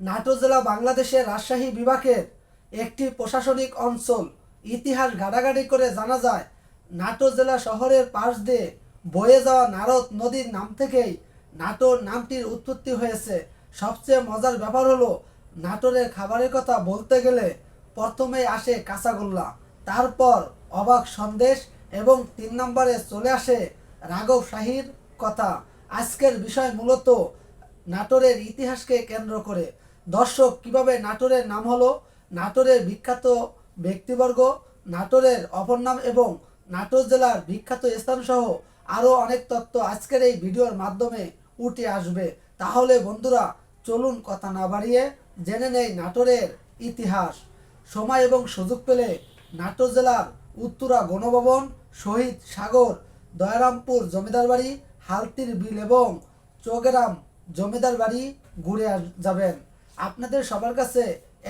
নাটোর জেলা বাংলাদেশের রাজশাহী বিভাগের একটি প্রশাসনিক অঞ্চল। ইতিহাস গাড়াগাড়ি করে জানা যায়, নাটোর জেলা শহরের পাশ দিয়ে বয়ে যাওয়া নারদ নদীর নাম থেকেই নাটোর নামটির উৎপত্তি হয়েছে। সবচেয়ে মজার ব্যাপার হলো, নাটোরের খাবারের কথা বলতে গেলে প্রথমেই আসে কাঁচাগোল্লা। তারপর অবাক সন্দেশ এবং তিন নম্বরে চলে আসে রাঘব শাহীর কথা। আজকের বিষয় মূলত নাটোরের ইতিহাসকে কেন্দ্র করে। দর্শক, কীভাবে নাটোরের নাম হলো? নাটোরের বিখ্যাত ব্যক্তিবর্গ, নাটোরের অপর নাম এবং নাটোর জেলার বিখ্যাত স্থানসহ আরও অনেক তথ্য আজকের এই ভিডিওর মাধ্যমে উঠে আসবে। তাহলে বন্ধুরা, চলুন কথা না বাড়িয়ে জেনে নেই নাটোরের ইতিহাস। সময় এবং সুযোগ পেলে নাটোর জেলার উত্তরা গণভবন শহীদ সাগর, দয়ারামপুর জমিদার বাড়ি, হালতির বিল এবং চোগেরাম জমিদার বাড়ি ঘুরে যাবেন। আপনাদের সবার কাছে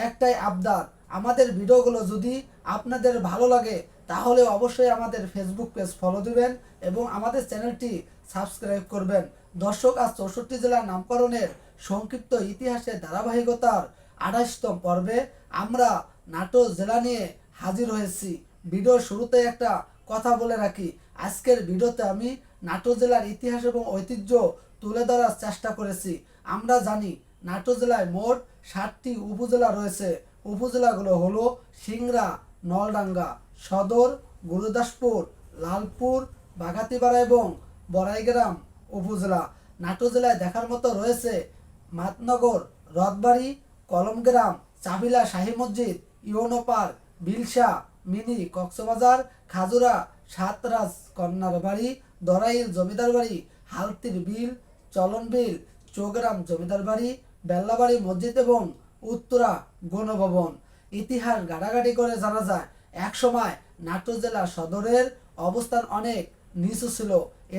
একটাই আবদার। আমাদের ভিডিওগুলো যদি আপনাদের ভালো লাগে, তাহলে অবশ্যই আমাদের ফেসবুক পেজ ফলো দিবেন এবং আমাদের চ্যানেলটি সাবস্ক্রাইব করবেন। দর্শক, আজ চৌষট্টি জেলার নামকরণের সংক্ষিপ্ত ইতিহাসের ধারাবাহিকতার আঠাশতম পর্বে আমরা নাটোর জেলা নিয়ে হাজির হয়েছি। ভিডিওর শুরুতে একটা কথা বলে রাখি। আজকের ভিডিওতে আমি নাটোর জেলার ইতিহাস এবং ঐতিহ্য তুলে ধরার চেষ্টা করেছি। আমরা জানি, নাটোর জেলায় মোট ষাটটি উপজেলা রয়েছে। উপজেলাগুলো হলো সিংড়া, নলডাঙ্গা, সদর, গুরুদাসপুর, লালপুর বাগাতিপাড়া এবং বড়াইগ্রাম উপজেলা। নাটো জেলায় দেখার মতো রয়েছে মাতনগর, Rathbari, Kalamgram, Chabila Shahi Masjid, UNO park Bilsa mini Cox's Bazar, Khajura, Satraj কন্যার বাড়ি, দরাইল জমিদার বাড়ি, হালতির বিল, চলন বিল, চৌগ্রাম জমিদার বাড়ি বেল্লাবাড়ি মসজিদ এবং উত্তরা গণভবন। ইতিহাস গাড়াগাড়ি করে জানা যায় একসময় নাটোর জেলা সদরের অবস্থান অনেক নিচু ছিল।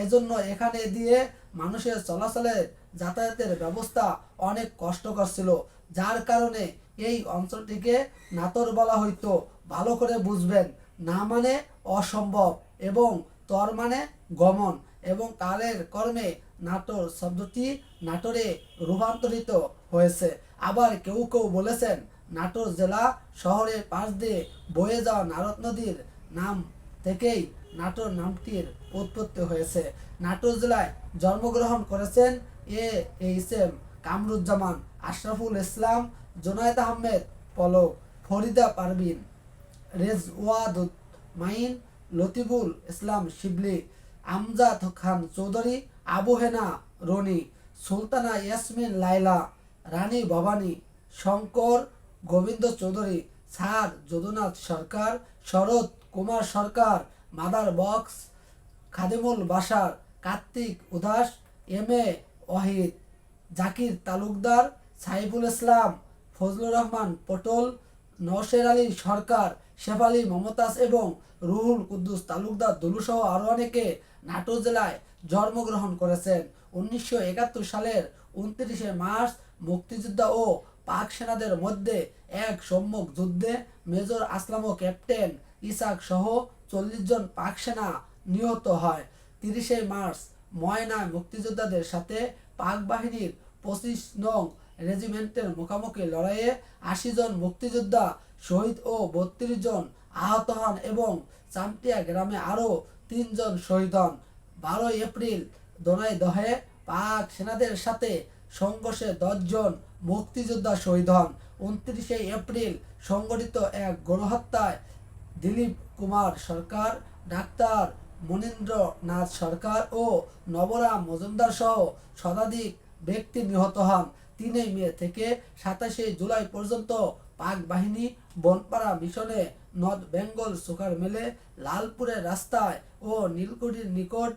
এজন্য এখানে দিয়ে মানুষের চলাচলের যাতায়াতের ব্যবস্থা অনেক কষ্টকর ছিল। যার কারণে এই অঞ্চলটিকে নাতর বলা হইতো, ভালো করে বুঝবেন। না মানে অসম্ভব এবং তর মানে গমন। এবং কালের কর্মে নাটোর শব্দটি নাটোরে রূপান্তরিত হয়েছে। আবার কেউ কেউ বলেছেন, নাটোর জেলা শহরের পাশ দিয়ে বয়ে যাওয়া নারদ নদীর নাম থেকেই নাটোর নামটির উৎপত্তি হয়েছে। নাটোর জেলায় জন্মগ্রহণ করেছেন A H M Kamruzzaman, Ashraful Islam, Junaid Ahmed, Palak, Farida Parvin Rezwad Main, Latiful Islam Shibli Amjad Khan Chowdhury Abu Hena Rony, Sultana Yasmin Laila Rani Bhabani, Shankar Gobinda Chowdhury, sir Jadunath Sarkar, Sarat Kumar Sarkar, Madar Bux, Khadimul Basar, Kartik Udas, M A Wahid, Zakir Talukdar, Saiful Islam, Fazlur Rahman Patol, Nowsher Ali সরকার, শেফালি মমতাজ এবং রুহুল কুদ্দুস তালুকদার দুলুসহ আরও অনেকে নাটোর জেলায় জন্মগ্রহণ করেছেন। উনিশশো একাত্তর সালের উনত্রিশে মার্চ মুক্তিযোদ্ধা ও পাক সেনাদের মধ্যে এক সম্মুখ যুদ্ধে মেজর আসলাম ও ক্যাপ্টেন ইসাক সহ চল্লিশ জন পাক সেনা নিহত হয়। তিরিশে মার্চ ময়নায় মুক্তিযোদ্ধাদের সাথে পাক বাহিনীর পঁচিশ নং রেজিমেন্টের মুখোমুখি লড়াইয়ে আশি জন মুক্তিযোদ্ধা শহীদ ও বত্রিশ জন আহত হন এবং চামটিয়া গ্রামে আরও তিনজন শহীদ হন। বারোই এপ্রিল দোনাই দহে পাক সেনাদের সাথে সংঘর্ষে দশজন মুক্তিযোদ্ধা শহীদ হন। উনত্রিশে এপ্রিল সংগঠিত এক গণহত্যায় দিলীপ কুমার সরকার, ডাক্তার মনীন্দ্রনাথ সরকার ও নবরাম মজুমদার সহ শতাধিক ব্যক্তি নিহত হন। তিনই মে থেকে সাতাশে জুলাই পর্যন্ত পাক বাহিনী বনপাড়া মিশনে নর্থ বেঙ্গল সুকার মেলে লালপুরের রাস্তায় ও নীলকুঠির নিকট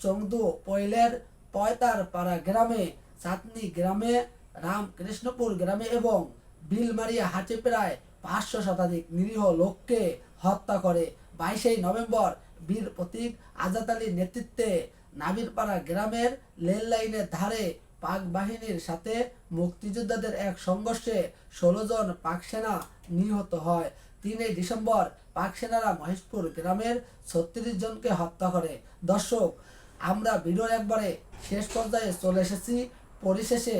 চংদু পয়লের পয়তার পাড়া গ্রামে চাঁদনি গ্রামে রামকৃষ্ণপুর গ্রামে এবং বিলমারিয়া হাটে প্রায় পাঁচশো শতাধিক নিরীহ লোককে হত্যা করে বাইশে নভেম্বর বীর প্রতীক আজাদ আলীর নেতৃত্বে নাবিরপাড়া গ্রামের রেল লাইনের ধারে পাক বাহিনীর সাথে মুক্তিযোদ্ধাদের এক সংঘর্ষে ষোলো জন পাক সেনা নিহত হয়। তিনই ডিসেম্বর পাক সেনারা মহেশপুর গ্রামের ছত্রিশ জনকে হত্যা করে। দর্শক, আমরা ভিডিওর একবারে শেষ পর্যায়ে চলে এসেছি। পরিশেষে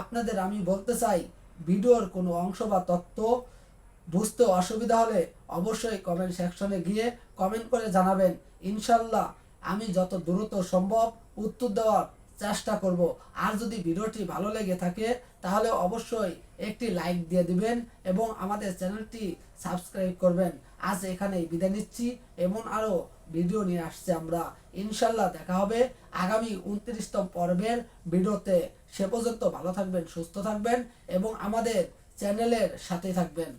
আপনাদের আমি বলতে চাই, ভিডিওর কোনো অংশ বা তথ্য বুঝতে অসুবিধা হলে অবশ্যই কমেন্ট সেকশনে গিয়ে কমেন্ট করে জানাবেন। ইনশাল্লাহ আমি যত দ্রুত সম্ভব উত্তর দেওয়ার চেষ্টা করব। আর যদি ভিডিওটি ভালো লেগে থাকে, তাহলে অবশ্যই একটি লাইক দিয়ে দিবেন এবং আমাদের চ্যানেলটি সাবস্ক্রাইব করবেন। আজ এখানেই বিদায় নিচ্ছি। এমন আরও ভিডিও নিয়ে আসছে আমরা। ইনশাল্লাহ দেখা হবে আগামী উনত্রিশতম পর্বের ভিডিওতে। সে পর্যন্ত ভালো থাকবেন, সুস্থ থাকবেন এবং আমাদের চ্যানেলের সাথে থাকবেন।